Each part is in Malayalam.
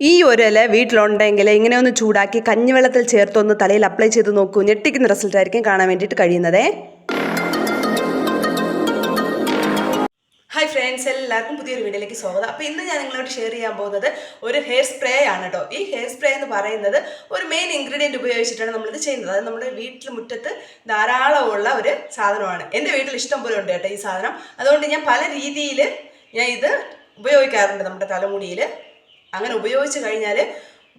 ഈ ഒരു ഇല വീട്ടിലുണ്ടെങ്കിൽ ഇങ്ങനെ ഒന്ന് ചൂടാക്കി കഞ്ഞിവെള്ളത്തിൽ ചേർത്തൊന്ന് തലയിൽ അപ്ലൈ ചെയ്ത് നോക്കൂ. ഞെട്ടിക്കുന്ന റിസൾട്ട് ആയിരിക്കും കാണാൻ വേണ്ടിയിട്ട് കഴിയുന്നത്. ഹായ് ഫ്രണ്ട്സ് എല്ലാവർക്കും പുതിയൊരു വീഡിയോയിലേക്ക് സ്വാഗതം. അപ്പോൾ ഇന്ന് ഞാൻ നിങ്ങളോട് ഷെയർ ചെയ്യാൻ പോകുന്നത് ഒരു ഹെയർ സ്പ്രേ ആണ് കേട്ടോ ഈ ഹെയർ സ്പ്രേ എന്ന് പറയുന്നത് ഒരു മെയിൻ ഇൻഗ്രീഡിയന്റ് ഉപയോഗിച്ചിട്ടാണ് നമ്മളിത് ചെയ്യുന്നത്. അത് നമ്മുടെ വീട്ടിൽ മുറ്റത്ത് ധാരാളമുള്ള ഒരു സാധനമാണ്. എന്റെ വീട്ടിൽ ഇഷ്ടം പോലെ ഉണ്ട് കേട്ടോ ഈ സാധനം. അതുകൊണ്ട് ഞാൻ പല രീതിയിൽ ഞാൻ ഇത് ഉപയോഗിക്കാറുണ്ട് നമ്മുടെ തലമുടിയിൽ അങ്ങനെ ഉപയോഗിച്ച് കഴിഞ്ഞാൽ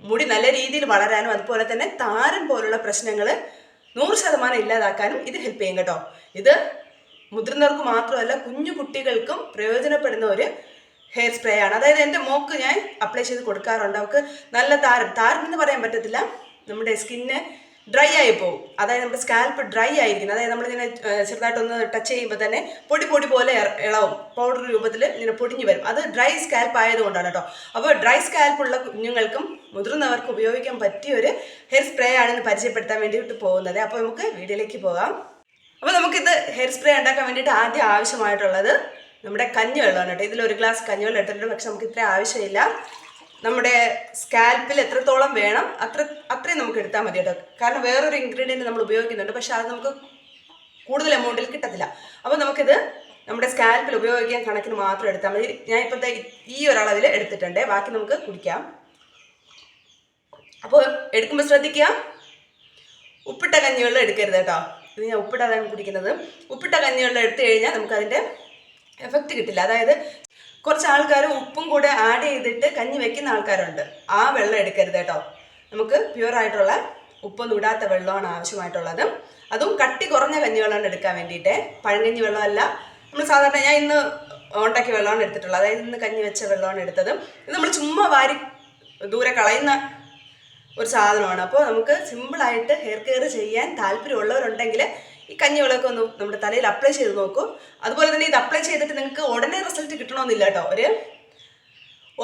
മുടി നല്ല രീതിയിൽ വളരാനും അതുപോലെ തന്നെ താരം പോലുള്ള പ്രശ്നങ്ങൾ നൂറ് ശതമാനം ഇല്ലാതാക്കാനും ഇത് ഹെൽപ്പ് ചെയ്യും കേട്ടോ. ഇത് മുതിർന്നവർക്ക് മാത്രമല്ല കുഞ്ഞു കുട്ടികൾക്കും പ്രയോജനപ്പെടുന്ന ഒരു ഹെയർ സ്പ്രേ ആണ്. അതായത് എന്റെ മോക്ക് ഞാൻ അപ്ലൈ ചെയ്ത് കൊടുക്കാറുണ്ട്. അവൾക്ക് നല്ല താരം താരം എന്ന് പറയാൻ പറ്റത്തില്ല. നമ്മുടെ സ്കിന്ന് ഡ്രൈ ആയി പോകും. അതായത് നമ്മുടെ സ്കാൽപ്പ് ഡ്രൈ ആയിരിക്കും അതായത് നമ്മളിങ്ങനെ ചെറുതായിട്ട് ചെറുതായിട്ടൊന്ന് ടച്ച് ചെയ്യുമ്പോൾ തന്നെ പൊടി പൊടി പോലെ ഇളവും. പൗഡർ രൂപത്തിൽ ഇങ്ങനെ പൊടിഞ്ഞു വരും. അത് ഡ്രൈ സ്കാൽപ്പ് ആയതുകൊണ്ടാണ് കേട്ടോ. അപ്പോൾ ഡ്രൈ സ്കാൽപ്പുള്ള കുഞ്ഞുങ്ങൾക്കും മുതിർന്നവർക്കും ഉപയോഗിക്കാൻ പറ്റിയ ഒരു ഹെയർ സ്പ്രേ ആണെന്ന് പരിചയപ്പെടുത്താൻ വേണ്ടിയിട്ട് പോകുന്നത്. അപ്പോൾ നമുക്ക് വീഡിയോയിലേക്ക് പോകാം. അപ്പോൾ നമുക്കിത് ഹെയർ സ്പ്രേ ഉണ്ടാക്കാൻ വേണ്ടിയിട്ട് ആദ്യം ആവശ്യമായിട്ടുള്ളത് നമ്മുടെ കഞ്ഞിവെള്ളമാണ് കേട്ടോ. ഇതിൽ ഒരു ഗ്ലാസ് കഞ്ഞിവെള്ളം എടുത്തിട്ടുണ്ട് പക്ഷെ നമുക്ക് ഇത്ര ആവശ്യമില്ല. നമ്മുടെ സ്കാൽപ്പിൽ എത്രത്തോളം വേണം അത്ര അത്രയും നമുക്ക് എടുത്താൽ മതി കേട്ടോ. കാരണം വേറൊരു ഇൻഗ്രീഡിയന്റ് നമ്മൾ ഉപയോഗിക്കുന്നുണ്ട്. പക്ഷെ അത് നമുക്ക് കൂടുതൽ എമൗണ്ടിൽ കിട്ടത്തില്ല. അപ്പോൾ നമുക്കിത് നമ്മുടെ സ്കാൽപ്പിൽ ഉപയോഗിക്കാൻ കണക്കിന് മാത്രം എടുത്താൽ മതി. ഞാൻ ഇപ്പോഴത്തെ ഈ ഒരളവിൽ എടുത്തിട്ടുണ്ട്. ബാക്കി നമുക്ക് കുടിക്കാം. അപ്പോൾ എടുക്കുമ്പോൾ ശ്രദ്ധിക്കുക. ഉപ്പിട്ട കഞ്ഞിവെള്ളം എടുക്കരുത് കേട്ടോ. ഇത് ഞാൻ ഉപ്പിട്ടതാണ് കുടിക്കുന്നത്. ഉപ്പിട്ട കഞ്ഞിവെള്ളം എടുത്തു കഴിഞ്ഞാൽ നമുക്കതിന്റെ എഫക്റ്റ് കിട്ടില്ല. അതായത് കുറച്ച് ആൾക്കാർ ഉപ്പും കൂടെ ആഡ് ചെയ്തിട്ട് കഞ്ഞി വെക്കുന്ന ആൾക്കാരുണ്ട്. ആ വെള്ളം എടുക്കരുത് കേട്ടോ. നമുക്ക് പ്യുവർ ആയിട്ടുള്ള ഉപ്പൊന്നും ഇടാത്ത വെള്ളമാണ് ആവശ്യമായിട്ടുള്ളത്. അതും കട്ടി കുറഞ്ഞ കഞ്ഞി വെള്ളമാണ് എടുക്കാൻ വേണ്ടിയിട്ട്. പഴങ്കഞ്ഞി വെള്ളമല്ല. നമ്മൾ സാധാരണ ഞാൻ ഇന്ന് ഉണ്ടാക്കിയ വെള്ളമാണ് എടുത്തിട്ടുള്ളത്. അതായത് ഇന്ന് കഞ്ഞി വെച്ച വെള്ളമാണ് എടുത്തത്. ഇത് നമ്മൾ ചുമ്മാ വാരി ദൂരെ കളയുന്ന ഒരു സാധനമാണ്. അപ്പോൾ നമുക്ക് സിമ്പിളായിട്ട് ഹെയർ കെയർ ചെയ്യാൻ താല്പര്യമുള്ളവരുണ്ടെങ്കിൽ ഈ കഞ്ഞിവെള്ളമൊക്കെ ഒന്ന് നമ്മുടെ തലയിൽ അപ്ലൈ ചെയ്ത് നോക്കൂ. അതുപോലെ തന്നെ ഇത് അപ്ലൈ ചെയ്തിട്ട് നിങ്ങൾക്ക് ഉടനെ റിസൾട്ട് കിട്ടണമെന്നില്ല കേട്ടോ. ഒരു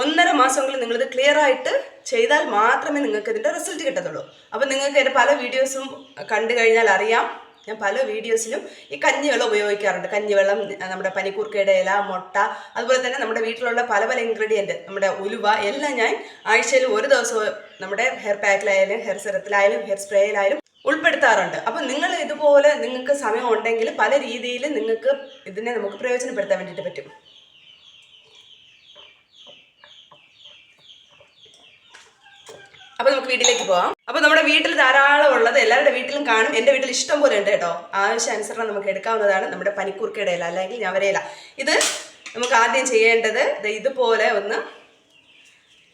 ഒന്നര മാസമെങ്കിലും നിങ്ങളിത് ക്ലിയർ ആയിട്ട് ചെയ്താൽ മാത്രമേ നിങ്ങൾക്ക് ഇതിന്റെ റിസൾട്ട് കിട്ടത്തുള്ളൂ. അപ്പം നിങ്ങൾക്ക് എന്റെ പല വീഡിയോസും കണ്ടു കഴിഞ്ഞാൽ അറിയാം. ഞാൻ പല വീഡിയോസിലും ഈ കഞ്ഞിവെള്ളം ഉപയോഗിക്കാറുണ്ട്. കഞ്ഞിവെള്ളം നമ്മുടെ പനിക്കൂർക്കയുടെ ഇല മുട്ട അതുപോലെ തന്നെ നമ്മുടെ വീട്ടിലുള്ള പല പല ഇൻഗ്രീഡിയന്റ് നമ്മുടെ ഉലുവ എല്ലാം ഞാൻ ആഴ്ചയിൽ ഒരു ദിവസം നമ്മുടെ ഹെയർ പാക്കിലായാലും ഹെയർ സെറത്തിലായാലും ഹെയർ സ്പ്രേയിലായാലും ഉൾപ്പെടുത്താറുണ്ട്. അപ്പം നിങ്ങൾ ഇതുപോലെ നിങ്ങൾക്ക് സമയം ഉണ്ടെങ്കിൽ പല രീതിയിൽ നിങ്ങൾക്ക് ഇതിനെ നമുക്ക് പ്രയോജനപ്പെടുത്താൻ വേണ്ടിയിട്ട് പറ്റും. അപ്പൊ നമുക്ക് വീട്ടിലേക്ക് പോവാം. അപ്പൊ നമ്മുടെ വീട്ടിൽ ധാരാളം ഉള്ളത് എല്ലാവരുടെ വീട്ടിലും കാണും. എന്റെ വീട്ടിൽ ഇഷ്ടം പോലെ ഉണ്ട് കേട്ടോ. ആവശ്യാനുസരണം നമുക്ക് എടുക്കാവുന്നതാണ്. നമ്മുടെ പനിക്കൂർക്കയുടെ ഇല അല്ലെങ്കിൽ ഞവരയില ഇത് നമുക്ക് ആദ്യം ചെയ്യേണ്ടത് ഇതുപോലെ ഒന്ന്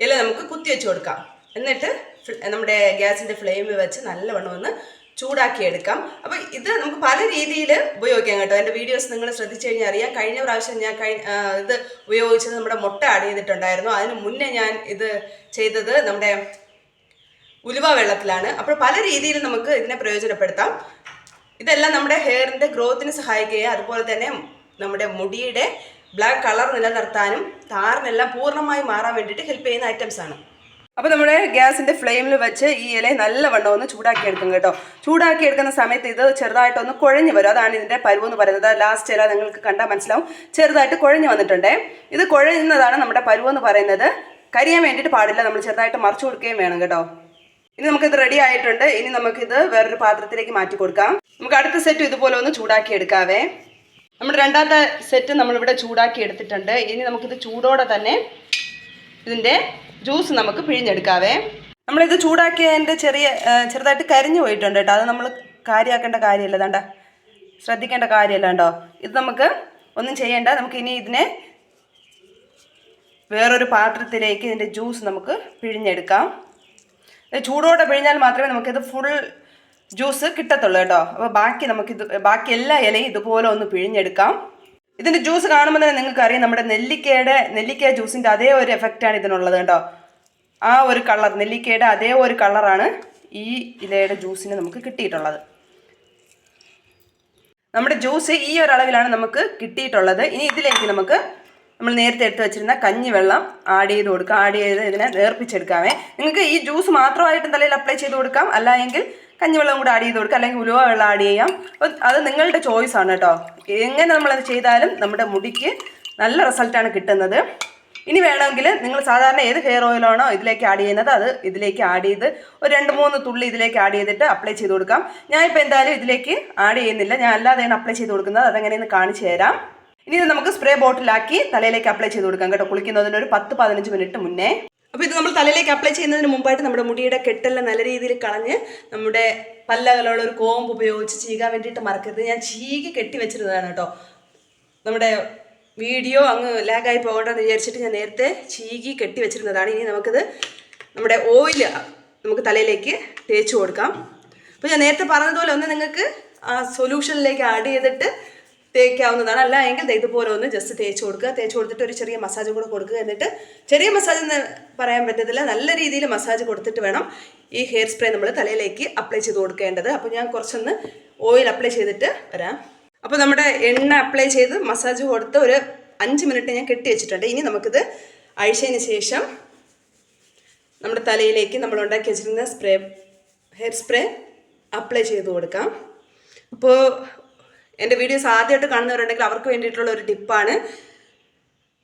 ഇല നമുക്ക് കുത്തി വെച്ച് കൊടുക്കാം. എന്നിട്ട് നമ്മുടെ ഗ്യാസിന്റെ ഫ്ലെയിം വെച്ച് നല്ലവണ്ണം ഒന്ന് ചൂടാക്കി എടുക്കാം. അപ്പോൾ ഇത് നമുക്ക് പല രീതിയിൽ ഉപയോഗിക്കാം കേട്ടോ. എന്റെ വീഡിയോസ് നിങ്ങൾ ശ്രദ്ധിച്ചു കഴിഞ്ഞാൽ അറിയാം. കഴിഞ്ഞ പ്രാവശ്യം ഞാൻ ഇത് ഉപയോഗിച്ചത് നമ്മുടെ മുട്ട ആഡ് ചെയ്തിട്ടുണ്ടായിരുന്നു. അതിന് മുന്നേ ഞാൻ ഇത് ചെയ്തത് നമ്മുടെ ഉലുവ വെള്ളത്തിലാണ്. അപ്പോൾ പല രീതിയിൽ നമുക്ക് ഇതിനെ പ്രയോജനപ്പെടുത്താം. ഇതെല്ലാം നമ്മുടെ ഹെയറിന്റെ ഗ്രോത്തിന് സഹായിക്കുകയും അതുപോലെ തന്നെ നമ്മുടെ മുടിയുടെ ബ്ലാക്ക് കളർ നിലനിർത്താനും താറിനെല്ലാം പൂർണമായി മാറാൻ വേണ്ടിയിട്ട് ഹെൽപ്പ് ചെയ്യുന്ന ഐറ്റംസ് ആണ്. അപ്പോൾ നമ്മുടെ ഗ്യാസിന്റെ ഫ്ലെയിമിൽ വെച്ച് ഈ ഇല നല്ലവണ്ണം ഒന്ന് ചൂടാക്കി എടുക്കും കേട്ടോ. ചൂടാക്കി എടുക്കുന്ന സമയത്ത് ഇത് ചെറുതായിട്ടൊന്ന് കുഴഞ്ഞു വരും. അതാണ് ഇതിന്റെ പരുവ് എന്ന് പറയുന്നത്. ലാസ്റ്റ് ഇല നിങ്ങൾക്ക് കണ്ടാൽ മനസ്സിലാവും. ചെറുതായിട്ട് കുഴഞ്ഞു വന്നിട്ടുണ്ട്. ഇത് കുഴയുന്നതാണ് നമ്മുടെ പരുവ് എന്ന് പറയുന്നത്. കരിയാൻ വേണ്ടിയിട്ട് പാടില്ല. നമ്മൾ ചെറുതായിട്ട് മറിച്ചു കൊടുക്കുകയും വേണം കേട്ടോ. ഇനി നമുക്കിത് റെഡി ആയിട്ടുണ്ട്. ഇനി നമുക്കിത് വേറൊരു പാത്രത്തിലേക്ക് മാറ്റി കൊടുക്കാം. നമുക്ക് അടുത്ത സെറ്റ് ഇതുപോലെ ഒന്ന് ചൂടാക്കി എടുക്കാവേ നമ്മുടെ രണ്ടാമത്തെ സെറ്റ് നമ്മളിവിടെ ചൂടാക്കി എടുത്തിട്ടുണ്ട് ഇനി നമുക്കിത് ചൂടോടെ തന്നെ ഇതിന്റെ ജ്യൂസ് നമുക്ക് പിഴിഞ്ഞെടുക്കാവേ. നമ്മളിത് ചൂടാക്കിയതിന്റെ ചെറിയ ചെറുതായിട്ട് കരിഞ്ഞു പോയിട്ടുണ്ട് കേട്ടോ. അത് നമ്മൾ കാര്യമാക്കേണ്ട കാര്യമല്ല. വേണ്ട ശ്രദ്ധിക്കേണ്ട കാര്യമല്ല കേട്ടോ. ഇത് നമുക്ക് ഒന്നും ചെയ്യേണ്ട. നമുക്ക് ഇനി ഇതിനെ വേറൊരു പാത്രത്തിലേക്ക് ഇതിന്റെ ജ്യൂസ് നമുക്ക് പിഴിഞ്ഞെടുക്കാം. ചൂടോടെ പിഴിഞ്ഞാൽ മാത്രമേ നമുക്കിത് ഫുൾ ജ്യൂസ് കിട്ടത്തുള്ളൂ കേട്ടോ. അപ്പോൾ ബാക്കി നമുക്കിത് ബാക്കി എല്ലാ ഇലയും ഇതുപോലെ ഒന്ന് പിഴിഞ്ഞെടുക്കാം. ഇതിന്റെ ജ്യൂസ് കാണുമ്പോൾ തന്നെ നിങ്ങൾക്ക് അറിയാം നമ്മുടെ നെല്ലിക്കയുടെ നെല്ലിക്ക ജ്യൂസിന്റെ അതേ ഒരു എഫക്റ്റാണ് ഇതിനുള്ളത് കേട്ടോ. ആ ഒരു കളർ നെല്ലിക്കയുടെ അതേ ഒരു കളറാണ് ഈ ഇലയുടെ ജ്യൂസിന് നമുക്ക് കിട്ടിയിട്ടുള്ളത്. നമ്മുടെ ജ്യൂസ് ഈ ഒരു അളവിലാണ് നമുക്ക് കിട്ടിയിട്ടുള്ളത്. ഇനി ഇതിലേക്ക് നമുക്ക് നമ്മൾ നേരത്തെ എടുത്ത് വെച്ചിരുന്ന കഞ്ഞിവെള്ളം ആഡ് ചെയ്ത് കൊടുക്കാം. ആഡ് ചെയ്ത് ഇതിനെ നേർപ്പിച്ചെടുക്കാമേ. നിങ്ങൾക്ക് ഈ ജ്യൂസ് മാത്രമായിട്ടും തലയിൽ അപ്ലൈ ചെയ്ത് കൊടുക്കാം. അല്ല കഞ്ഞിവെള്ളം കൂടെ ആഡ് ചെയ്ത് കൊടുക്കുക. അല്ലെങ്കിൽ ഉലുവ വെള്ളം ആഡ് ചെയ്യാം. അത് നിങ്ങളുടെ ചോയ്സ് ആണ് കേട്ടോ എങ്ങനെ നമ്മളത് ചെയ്താലും നമ്മുടെ മുടിക്ക് നല്ല റിസൾട്ടാണ് കിട്ടുന്നത്. ഇനി വേണമെങ്കിൽ നിങ്ങൾ സാധാരണ ഏത് ഹെയർ ഓയിലാണോ ഇതിലേക്ക് ആഡ് ചെയ്യുന്നത് അത് ഇതിലേക്ക് ആഡ് ചെയ്ത് ഒരു രണ്ട് മൂന്ന് തുള്ളി ഇതിലേക്ക് ആഡ് ചെയ്തിട്ട് അപ്ലൈ ചെയ്ത് കൊടുക്കാം. ഞാനിപ്പോൾ എന്തായാലും ഇതിലേക്ക് ആഡ് ചെയ്യുന്നില്ല. ഞാൻ അല്ലാതെയാണ് അപ്ലൈ ചെയ്ത് കൊടുക്കുന്നത്. അതെങ്ങനെയെന്ന് കാണിച്ചു തരാം. ഇനി ഇത് നമുക്ക് സ്പ്രേ ബോട്ടിലാക്കി തലയിലേക്ക് അപ്ലൈ ചെയ്ത് കൊടുക്കാം കേട്ടോ. കുളിക്കുന്നതിന് ഒരു പത്ത് പതിനഞ്ച് മിനിറ്റ് മുന്നേ. അപ്പോൾ ഇത് നമ്മൾ തലയിലേക്ക് അപ്ലൈ ചെയ്യുന്നതിന് മുമ്പായിട്ട് നമ്മുടെ മുടിയുടെ കെട്ടെല്ലാം നല്ല രീതിയിൽ കളഞ്ഞ് നമ്മുടെ പല്ലകളുള്ള ഒരു കോമ്പ് ഉപയോഗിച്ച് ചീകാൻ വേണ്ടിയിട്ട് മറക്കരുത്. ഞാൻ ചീകി കെട്ടി വെച്ചിരുന്നതാണ് കേട്ടോ. നമ്മുടെ വീഡിയോ അങ്ങ് ലാഗായി പോകണ്ടെന്ന് വിചാരിച്ചിട്ട് ഞാൻ നേരത്തെ ചീകി കെട്ടി വെച്ചിരുന്നതാണ്. ഇനി നമുക്കിത് നമ്മുടെ ഓയിൽ നമുക്ക് തലയിലേക്ക് തേച്ച് കൊടുക്കാം. അപ്പോൾ ഞാൻ നേരത്തെ പറഞ്ഞതുപോലെ ഒന്ന് നിങ്ങൾക്ക് ആ സൊല്യൂഷനിലേക്ക് ആഡ് ചെയ്തിട്ട് തേക്കാവുന്നതാണ് അല്ല എങ്കിൽ ഇതുപോലെ ഒന്ന് ജസ്റ്റ് തേച്ച് കൊടുക്കുക. തേച്ച് കൊടുത്തിട്ട് ഒരു ചെറിയ മസാജ് കൂടെ കൊടുക്കുക. എന്നിട്ട് ചെറിയ മസാജ് എന്ന് പറയാൻ പറ്റത്തില്ല. നല്ല രീതിയിൽ മസാജ് കൊടുത്തിട്ട് വേണം ഈ ഹെയർ സ്പ്രേ നമ്മൾ തലയിലേക്ക് അപ്ലൈ ചെയ്ത് കൊടുക്കേണ്ടത്. അപ്പോൾ ഞാൻ കുറച്ചൊന്ന് ഓയിൽ അപ്ലൈ ചെയ്തിട്ട് വരാം. അപ്പോൾ നമ്മുടെ എണ്ണ അപ്ലൈ ചെയ്ത് മസാജ് കൊടുത്ത് ഒരു അഞ്ച് മിനിറ്റ് ഞാൻ കെട്ടി വെച്ചിട്ടുണ്ട്. ഇനി നമുക്കിത് അഴിച്ചതിന് ശേഷം നമ്മുടെ തലയിലേക്ക് നമ്മൾ ഉണ്ടാക്കി വെച്ചിരുന്ന സ്പ്രേ ഹെയർ സ്പ്രേ അപ്ലൈ ചെയ്ത് കൊടുക്കാം. അപ്പോൾ എന്റെ വീഡിയോസ് ആദ്യമായിട്ട് കാണുന്നവരുണ്ടെങ്കിൽ അവർക്ക് വേണ്ടിയിട്ടുള്ള ഒരു ടിപ്പാണ്.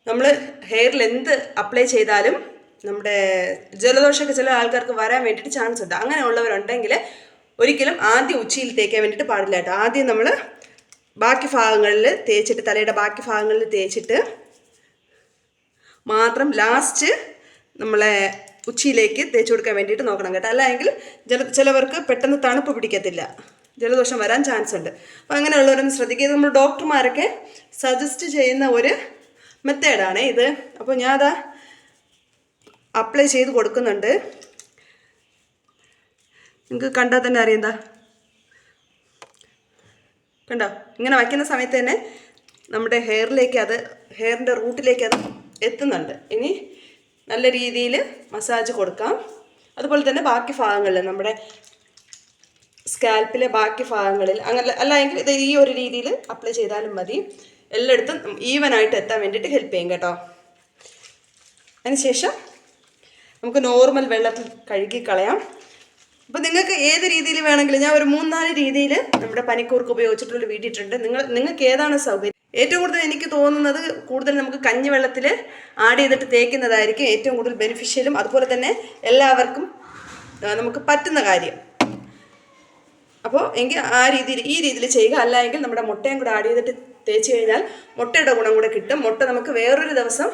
നമ്മൾ ഹെയറിൽ എന്ത് അപ്ലൈ ചെയ്താലും നമ്മുടെ ജലദോഷമൊക്കെ ചില ആൾക്കാർക്ക് വരാൻ വേണ്ടിയിട്ട് ചാൻസ് ഉണ്ട്. അങ്ങനെ അങ്ങനെയുള്ളവരുണ്ടെങ്കിൽ ഒരിക്കലും ആദ്യം ഉച്ചയിൽ തേക്കാൻ വേണ്ടിയിട്ട് പാടില്ല കേട്ടോ. ആദ്യം നമ്മൾ ബാക്കി ഭാഗങ്ങളിൽ തേച്ചിട്ട് തലയുടെ ബാക്കി ഭാഗങ്ങളിൽ തേച്ചിട്ട് മാത്രം ലാസ്റ്റ് നമ്മളെ ഉച്ചയിലേക്ക് തേച്ച് കൊടുക്കാൻ വേണ്ടിയിട്ട് നോക്കണം കേട്ടോ. അല്ലെങ്കിൽ ചിലവർക്ക് പെട്ടെന്ന് തണുപ്പ് പിടിക്കത്തില്ല. ജലദോഷം വരാൻ ചാൻസ് ഉണ്ട്. അപ്പോൾ അങ്ങനെയുള്ളവരൊന്നും ശ്രദ്ധിക്കുക. നമ്മൾ ഡോക്ടർമാരൊക്കെ സജസ്റ്റ് ചെയ്യുന്ന ഒരു മെത്തേഡാണ് ഇത്. അപ്പോൾ ഞാൻ അത് അപ്ലൈ ചെയ്ത് കൊടുക്കുന്നുണ്ട്. നിങ്ങൾക്ക് കണ്ടാൽ തന്നെ അറിയണ്ട കണ്ടോ? ഇങ്ങനെ വയ്ക്കുന്ന സമയത്ത് തന്നെ നമ്മുടെ ഹെയറിലേക്ക് അത് ഹെയറിന്റെ റൂട്ടിലേക്ക് അത് എത്തുന്നുണ്ട്. ഇനി നല്ല രീതിയിൽ മസാജ് കൊടുക്കാം. അതുപോലെ തന്നെ ബാക്കി ഭാഗങ്ങളിൽ നമ്മുടെ സ്കാൽപ്പിലെ ബാക്കി ഭാഗങ്ങളിൽ അങ്ങനെ അല്ല എങ്കിൽ ഇത് ഈ ഒരു രീതിയിൽ അപ്ലൈ ചെയ്താലും മതി. എല്ലായിടത്തും ഈവനായിട്ട് എത്താൻ വേണ്ടിയിട്ട് ഹെൽപ്പ് ചെയ്യും കേട്ടോ. അതിനുശേഷം നമുക്ക് നോർമൽ വെള്ളത്തിൽ കഴുകി കളയാം. അപ്പോൾ നിങ്ങൾക്ക് ഏത് രീതിയിൽ വേണമെങ്കിലും ഞാൻ ഒരു മൂന്നാൽ രീതിയിൽ നമ്മുടെ പനിക്കൂർക്ക് ഉപയോഗിച്ചിട്ടുള്ള വീഡിയോ ഇട്ടിട്ടുണ്ട്. നിങ്ങൾ നിങ്ങൾക്ക് ഏതാണ് സൗകര്യം? ഏറ്റവും കൂടുതൽ എനിക്ക് തോന്നുന്നത് കൂടുതൽ നമുക്ക് കഞ്ഞി വെള്ളത്തിൽ ആഡ് ചെയ്തിട്ട് തേക്കുന്നതായിരിക്കും ഏറ്റവും കൂടുതൽ ബെനിഫിഷ്യലും അതുപോലെ തന്നെ എല്ലാവർക്കും നമുക്ക് പറ്റുന്ന കാര്യം. അപ്പോൾ എങ്കിൽ ആ രീതിയിൽ ഈ രീതിയിൽ ചെയ്യുക. അല്ല എങ്കിൽ നമ്മുടെ മുട്ടയും കൂടെ ആഡ് ചെയ്തിട്ട് തേച്ച് കഴിഞ്ഞാൽ മുട്ടയുടെ ഗുണം കൂടെ കിട്ടും. മുട്ട നമുക്ക് വേറൊരു ദിവസം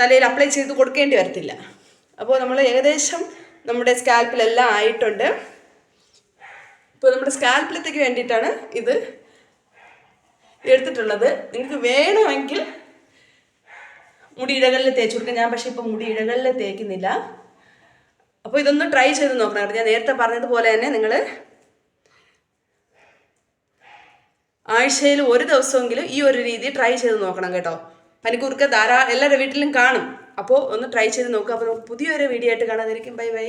തലയിൽ അപ്ലൈ ചെയ്ത് കൊടുക്കേണ്ടി വരത്തില്ല. അപ്പോൾ നമ്മൾ ഏകദേശം നമ്മുടെ സ്കാൽപ്പിലെല്ലാം ആയിട്ടുണ്ട്. ഇപ്പോൾ നമ്മുടെ സ്കാൽപ്പിലത്തേക്ക് വേണ്ടിയിട്ടാണ് ഇത് എടുത്തിട്ടുള്ളത്. നിങ്ങൾക്ക് വേണമെങ്കിൽ മുടിയിഴകളിൽ തേച്ച് കൊടുക്കാം. ഞാൻ പക്ഷേ ഇപ്പോൾ മുടിയിഴകളിൽ തേക്കുന്നില്ല. അപ്പോൾ ഇതൊന്ന് ട്രൈ ചെയ്ത് നോക്കണം. ഞാൻ നേരത്തെ പറഞ്ഞതുപോലെ തന്നെ നിങ്ങൾ ആഴ്ചയിൽ ഒരു ദിവസമെങ്കിലും ഈ ഒരു രീതി ട്രൈ ചെയ്ത് നോക്കണം കേട്ടോ. പനിക്കൂർക്ക ധാരാളം എല്ലാവരുടെ വീട്ടിലും കാണും. അപ്പോൾ ഒന്ന് ട്രൈ ചെയ്ത് നോക്കുക. അപ്പോൾ പുതിയൊരു വീഡിയോ ആയിട്ട് കാണാതിരിക്കും. Bye bye